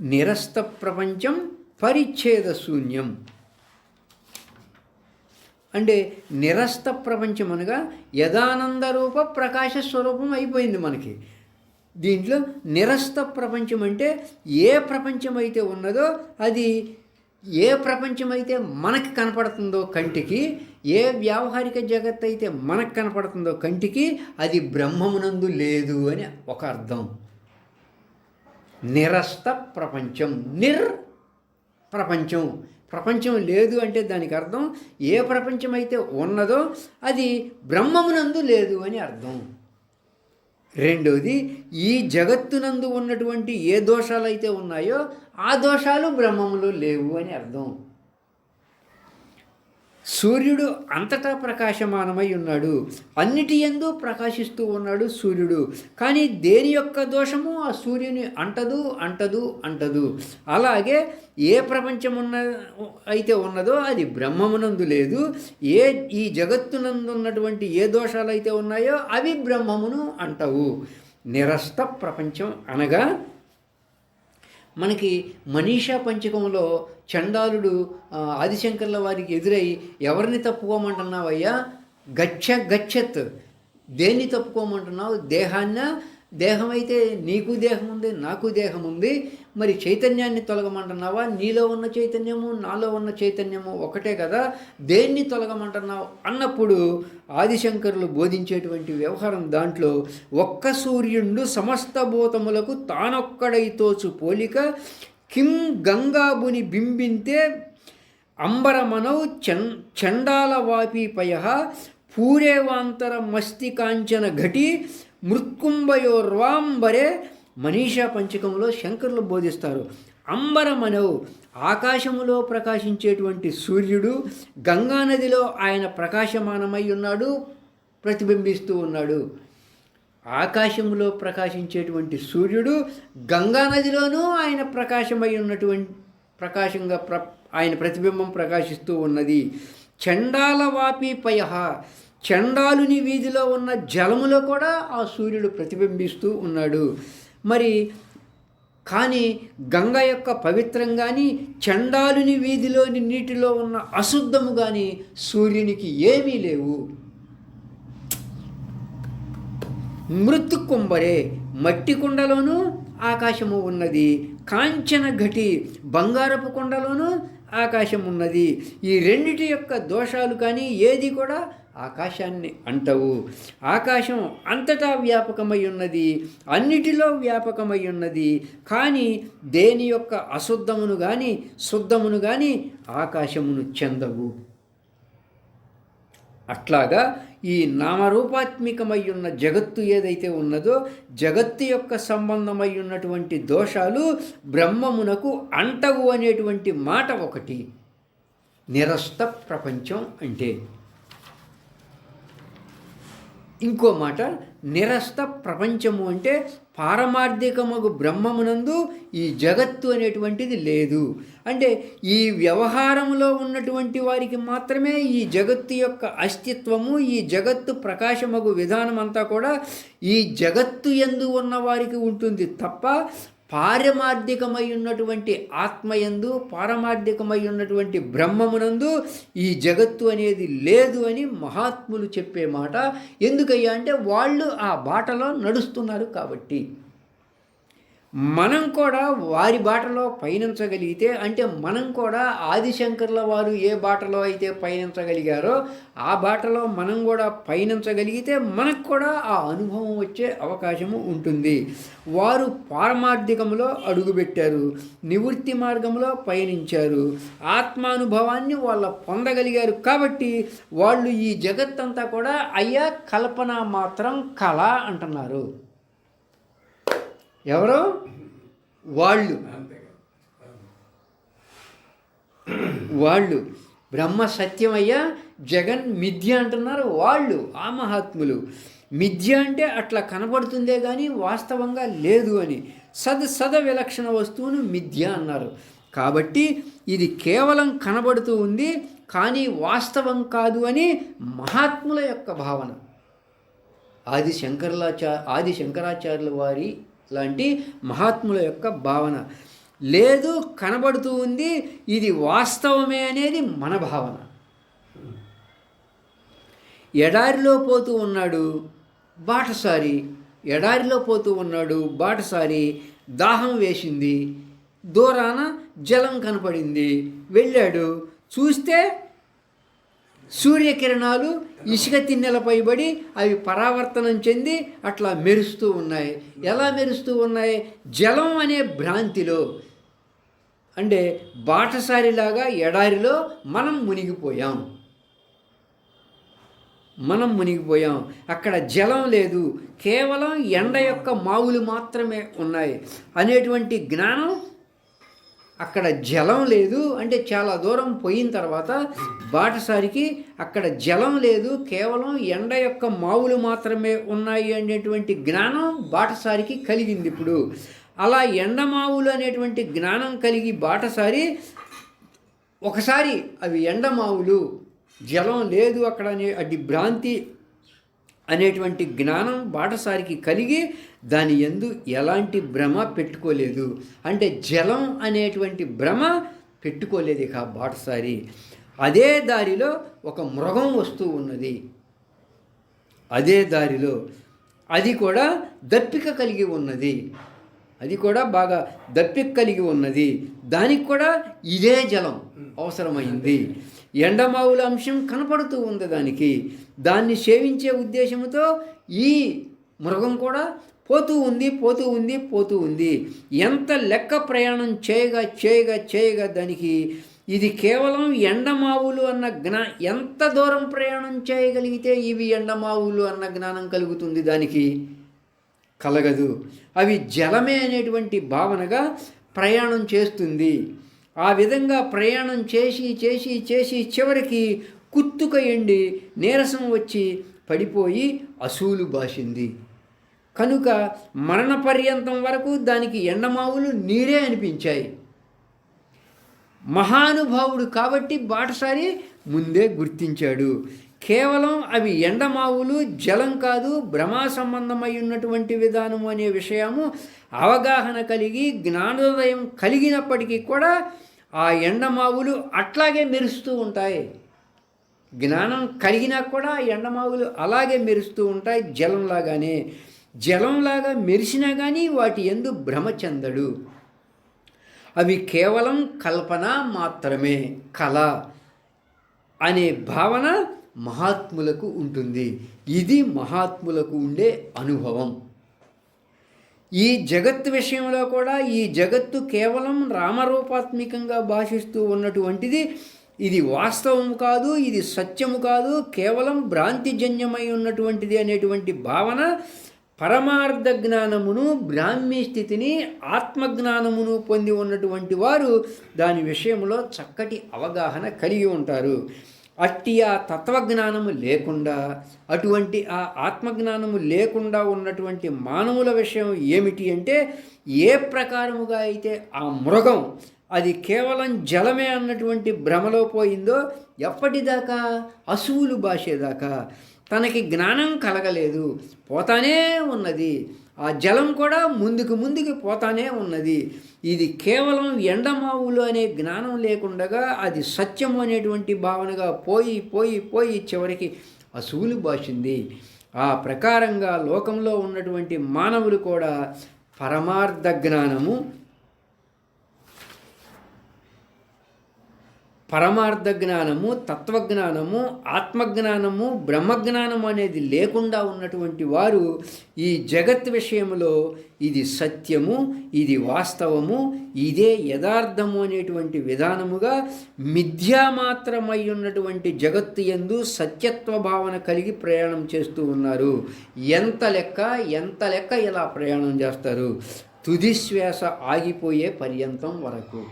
నిరస్త ప్రపంచం పరిచ్ఛేద శూన్యం. అంటే నిరస్త ప్రపంచం అనగా యదానందరూప ప్రకాశ స్వరూపం అయిపోయింది మనకి. దీంట్లో నిరస్త ప్రపంచం అంటే ఏ ప్రపంచం అయితే ఉన్నదో అది ఏ ప్రపంచం అయితే మనకు కనపడుతుందో కంటికి ఏ వ్యావహారిక జగత్ అయితే మనకు కనపడుతుందో కంటికి అది బ్రహ్మమునందు లేదు అని ఒక అర్థం. నిరస్త ప్రపంచం. నిర్ ప్రపంచం. ప్రపంచం లేదు అంటే దానికి అర్థం ఏ ప్రపంచం అయితే ఉన్నదో అది బ్రహ్మమునందు లేదు అని అర్థం. రెండవది ఈ జగత్తునందు ఉన్నటువంటి ఏ దోషాలు అయితే ఉన్నాయో ఆ దోషాలు బ్రహ్మములో లేవు అని అర్థం. సూర్యుడు అంతటా ప్రకాశమానమై ఉన్నాడు. అన్నిటి ఎందు ప్రకాశిస్తూ ఉన్నాడు సూర్యుడు. కానీ దేని యొక్క దోషము ఆ సూర్యుని అంటదు అంటదు అంటదు. అలాగే ఏ ప్రపంచం ఉన్న అయితే ఉన్నదో అది బ్రహ్మమునందు లేదు. ఏ ఈ జగత్తునందు ఉన్నటువంటి ఏ దోషాలు అయితే ఉన్నాయో అవి బ్రహ్మమును అంటవు. నిరస్త ప్రపంచం అనగా మనకి మనీషా పంచకంలో చండాలుడు ఆదిశంకర్ల వారికి ఎదురై ఎవరిని తప్పుకోమంటున్నావయ్యా? గచ్చ గచ్చత్. దేన్ని తప్పుకోమంటున్నావు? దేహాన్న? దేహం అయితే నీకు దేహం ఉంది నాకు దేహం ఉంది మరి చైతన్యాన్ని తొలగమంటున్నావా? నీలో ఉన్న చైతన్యము నాలో ఉన్న చైతన్యము ఒకటే కదా? దేన్ని తొలగమంటున్నావు? అన్నప్పుడు ఆదిశంకరులు బోధించేటువంటి వ్యవహారం దాంట్లో ఒక్క సూర్యుండు సమస్త భూతములకు తానొక్కడైతోచు పోలిక కిం గంగాబుని బింబింతే అంబరమనౌ చం చండాల వాపీపయ పూరేవాంతర మస్తికాంచన ఘటి మృత్కుంభయోర్వాంబరే మనీషా పంచకంలో శంకరులు బోధిస్తారు. అంబరమనవు ఆకాశములో ప్రకాశించేటువంటి సూర్యుడు గంగానదిలో ఆయన ప్రకాశమానమై ఉన్నాడు ప్రతిబింబిస్తూ ఉన్నాడు. ఆకాశంలో ప్రకాశించేటువంటి సూర్యుడు గంగానదిలోనూ ఆయన ప్రకాశమై ఉన్నటువంటి ప్రకాశంగా ప్ర ఆయన ప్రతిబింబం ప్రకాశిస్తూ ఉన్నది. చండాల వాపి పయ చండాలుని వీధిలో ఉన్న జలములో కూడా ఆ సూర్యుడు ప్రతిబింబిస్తూ ఉన్నాడు. మరి కానీ గంగ యొక్క పవిత్రం కానీ చండాలుని వీధిలోని నీటిలో ఉన్న అశుద్ధము కానీ సూర్యునికి ఏమీ లేవు. మృతు కుంభరే మట్టి కుండలోనూ ఆకాశము ఉన్నది. కాంచన ఘటి బంగారపు కొండలోనూ ఆకాశం ఉన్నది ఈ రెండిటి యొక్క దోషాలు కానీ ఏది కూడా ఆకాశాన్ని అంటవు. ఆకాశం అంతటా వ్యాపకమై ఉన్నది అన్నిటిలో వ్యాపకమై ఉన్నది. కానీ దేని యొక్క అశుద్ధమును కానీ శుద్ధమును కానీ ఆకాశమును చెందవు. అట్లాగా ఈ నామరూపాత్మికమై ఉన్న జగత్తు ఏదైతే ఉన్నదో జగత్తు యొక్క సంబంధమై ఉన్నటువంటి దోషాలు బ్రహ్మమునకు అంటవు అనేటువంటి మాట ఒకటి. నిరస్త ప్రపంచం అంటే ఇంకో మాట నిరస్త ప్రపంచము అంటే పారమార్థికమగు బ్రహ్మమునందు ఈ జగత్తు అనేటువంటిది లేదు. అంటే ఈ వ్యవహారంలో ఉన్నటువంటి వారికి మాత్రమే ఈ జగత్తు యొక్క అస్తిత్వము ఈ జగత్తు ప్రకాశమగు విధానం అంతా కూడా ఈ జగత్తు ఎందు ఉన్న వారికి ఉంటుంది తప్ప పారమార్థికమై ఉన్నటువంటి ఆత్మయందు పారమార్థికమై ఉన్నటువంటి బ్రహ్మమునందు ఈ జగత్తు అనేది లేదు అని మహాత్ములు చెప్పే మాట. ఎందుకయ్యా అంటే వాళ్ళు ఆ బాటలో నడుస్తున్నారు కాబట్టి. మనం కూడా వారి బాటలో పయనించగలిగితే అంటే మనం కూడా ఆదిశంకర్ల వారు ఏ బాటలో అయితే పయనించగలిగారో ఆ బాటలో మనం కూడా పయనించగలిగితే మనకు కూడా ఆ అనుభవం వచ్చే అవకాశము ఉంటుంది. వారు పారమార్థికంలో అడుగుపెట్టారు నివృత్తి మార్గంలో పయనించారు ఆత్మానుభవాన్ని వాళ్ళ పొందగలిగారు కాబట్టి వాళ్ళు ఈ జగత్తంతా కూడా అయ్యా కల్పన మాత్రం కళ అంటున్నారు. ఎవరు? వాళ్ళు. వాళ్ళు. బ్రహ్మ సత్యమయ్యా జగన్ మిథ్య అంటున్నారు వాళ్ళు ఆ మహాత్ములు. మిథ్య అంటే అట్లా కనబడుతుందే కానీ వాస్తవంగా లేదు అని. సద్ సద విలక్షణ వస్తువును మిథ్య అన్నారు. కాబట్టి ఇది కేవలం కనబడుతూ ఉంది కానీ వాస్తవం కాదు అని మహాత్ముల యొక్క భావన. ఆది శంకర్లాచార ఆది శంకరాచార్యుల వారి లాంటి మహాత్ముల యొక్క భావన. లేదు కనబడుతూ ఉంది ఇది వాస్తవమే అనేది మన భావన. ఎడారిలో పోతూ ఉన్నాడు బాటసారి. ఎడారిలో పోతూ ఉన్నాడు బాటసారి. దాహం వేసింది దూరాన జలం కనపడింది. వెళ్ళాడు చూస్తే సూర్యకిరణాలు ఇసుక తిన్నెలపై పడి అవి పరావర్తనం చెంది అట్లా మెరుస్తూ ఉన్నాయి. ఎలా మెరుస్తూ ఉన్నాయి? జలం అనే భ్రాంతిలో. అంటే బాటసారిలాగా ఎడారిలో మనం మునిగిపోయాం. మనం మునిగిపోయాం. అక్కడ జలం లేదు. కేవలం ఎండ యొక్క మావులు మాత్రమే ఉన్నాయి. అనేటువంటి జ్ఞానం అక్కడ జలం లేదు అంటే చాలా దూరం పోయిన తర్వాత బాటసారికి అక్కడ జలం లేదు కేవలం ఎండ యొక్క మావులు మాత్రమే ఉన్నాయి అనేటువంటి జ్ఞానం బాటసారికి కలిగింది ఇప్పుడు. అలా ఎండమావులు అనేటువంటి జ్ఞానం కలిగి బాటసారి ఒకసారి అవి ఎండమావులు జలం లేదు అక్కడ అనే అడ్డి భ్రాంతి అనేటువంటి జ్ఞానం బాటసారికి కలిగి దాని ఎందు ఎలాంటి భ్రమ పెట్టుకోలేదు. అంటే జలం అనేటువంటి భ్రమ పెట్టుకోలేదు ఇక బాటసారి. అదే దారిలో ఒక మృగం వస్తూ ఉన్నది. అదే దారిలో అది కూడా దప్పిక కలిగి ఉన్నది. అది కూడా బాగా దప్పిక కలిగి ఉన్నది. దానికి కూడా ఇదే జలం అవసరమైంది. ఎండమావుల అంశం కనపడుతూ ఉంది దానికి. దాన్ని సేవించే ఉద్దేశంతో ఈ మృగం కూడా పోతూ ఉంది పోతూ ఉంది పోతూ ఉంది. ఎంత లెక్క ప్రయాణం చేయగా చేయగా చేయగా దానికి ఇది కేవలం ఎండమావులు అన్న జ్ఞా ఎంత దూరం ప్రయాణం చేయగలిగితే ఇవి ఎండమావులు అన్న జ్ఞానం కలుగుతుంది దానికి? కలగదు. అవి జలమే అనేటువంటి భావనగా ప్రయాణం చేస్తుంది. ఆ విధంగా ప్రయాణం చేసి చేసి చేసి చివరికి కుత్తుక ఎండి నీరసం వచ్చి పడిపోయి అసూలు బాసింది. కనుక మరణ పర్యంతం వరకు దానికి ఎండమావులు నీరే అనిపించాయి. మహానుభావుడు కాబట్టి బాటసారి ముందే గుర్తించాడు. కేవలం అవి ఎండమావులు జలం కాదు భ్రమా సంబంధమై ఉన్నటువంటి విధానము అనే విషయము అవగాహన కలిగి జ్ఞానోదయం కలిగినప్పటికీ కూడా ఆ ఎండమావులు అట్లాగే మెరుస్తూ ఉంటాయి. జ్ఞానం కలిగినా కూడా ఆ ఎండమావులు అలాగే మెరుస్తూ ఉంటాయి జలంలాగానే జలంలాగా మెరిసినా కానీ వాటి ఎందు భ్రమ చెందడు. అవి కేవలం కల్పన మాత్రమే కళ అనే భావన మహాత్ములకు ఉంటుంది. ఇది మహాత్ములకు ఉండే అనుభవం. ఈ జగత్తు విషయంలో కూడా ఈ జగత్తు కేవలం రామరూపాత్మికంగా భాషిస్తూ ఉన్నటువంటిది ఇది వాస్తవం కాదు ఇది సత్యము కాదు కేవలం భ్రాంతిజన్యమై ఉన్నటువంటిది అనేటువంటి భావన పరమార్థ జ్ఞానమును బ్రాహ్మీ స్థితిని ఆత్మజ్ఞానమును పొంది ఉన్నటువంటి వారు దాని విషయంలో చక్కటి అవగాహన కలిగి ఉంటారు. అట్టి ఆ తత్వజ్ఞానము లేకుండా అటువంటి ఆ ఆత్మజ్ఞానము లేకుండా ఉన్నటువంటి మానవుల విషయం ఏమిటి అంటే ఏ ప్రకారముగా అయితే ఆ మృగం అది కేవలం జలమే అన్నటువంటి భ్రమలో పోయిందో ఎప్పటిదాకా అసువులు భాషేదాకా తనకి జ్ఞానం కలగలేదు. పోతానే ఉన్నది. ఆ జలం కూడా ముందుకు ముందుకు పోతానే ఉన్నది. ఇది కేవలం ఎండమావులు అనే జ్ఞానం లేకుండగా అది సత్యము అనేటువంటి భావనగా పోయి పోయి పోయి చివరికి అసూలు బాసింది. ఆ ప్రకారంగా లోకంలో ఉన్నటువంటి మానవులు కూడా పరమార్థ జ్ఞానము పరమార్థ జ్ఞానము తత్వజ్ఞానము ఆత్మజ్ఞానము బ్రహ్మజ్ఞానము అనేది లేకుండా ఉన్నటువంటి వారు ఈ జగత్ విషయంలో ఇది సత్యము ఇది వాస్తవము ఇదే యథార్థము అనేటువంటి విధానముగా మిథ్యా మాత్రమై ఉన్నటువంటి జగత్తు ఎందు సత్యత్వ భావన కలిగి ప్రయాణం చేస్తూ ఉన్నారు. ఎంత లెక్క ఎంత లెక్క ఇలా ప్రయాణం చేస్తారు? తుదిశ్వాస ఆగిపోయే పర్యంతం వరకు.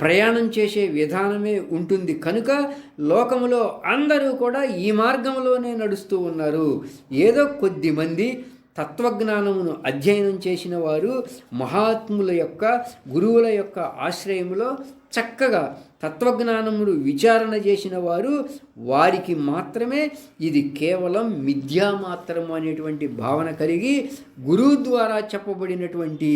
ప్రయాణం చేసే విధానమే ఉంటుంది. కనుక లోకములో అందరూ కూడా ఈ మార్గంలోనే నడుస్తూ ఉన్నారు. ఏదో కొద్ది మంది తత్వజ్ఞానమును అధ్యయనం చేసిన వారు మహాత్ముల యొక్క గురువుల యొక్క ఆశ్రయంలో చక్కగా తత్వజ్ఞానములు విచారణ చేసిన వారు వారికి మాత్రమే ఇది కేవలం మిథ్యా మాత్రము అనేటువంటి భావన కలిగి గురువు ద్వారా చెప్పబడినటువంటి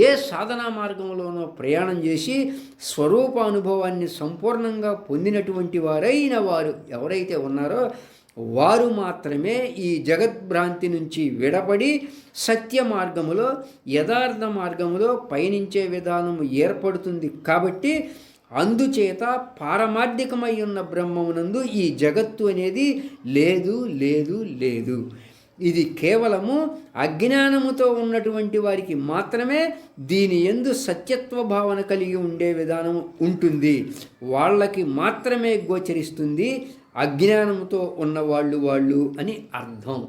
ఏ సాధనా మార్గంలోనో ప్రయాణం చేసి స్వరూప అనుభవాన్ని సంపూర్ణంగా పొందినటువంటి వారైన వారు ఎవరైతే ఉన్నారో వారు మాత్రమే ఈ జగద్భ్రాంతి నుంచి విడపడి సత్య మార్గములో యథార్థ మార్గములో పయనించే విధానం ఏర్పడుతుంది కాబట్టి అందుచేత పారమార్థికమై ఉన్న బ్రహ్మమునందు ఈ జగత్తు అనేది లేదు లేదు లేదు. ఇది కేవలము అజ్ఞానముతో ఉన్నటువంటి వారికి మాత్రమే దీని ఎందు సత్యత్వ భావన కలిగి ఉండే విధానం ఉంటుంది. వాళ్ళకి మాత్రమే గోచరిస్తుంది. అజ్ఞానంతో ఉన్నవాళ్ళు వాళ్ళు అని అర్థం.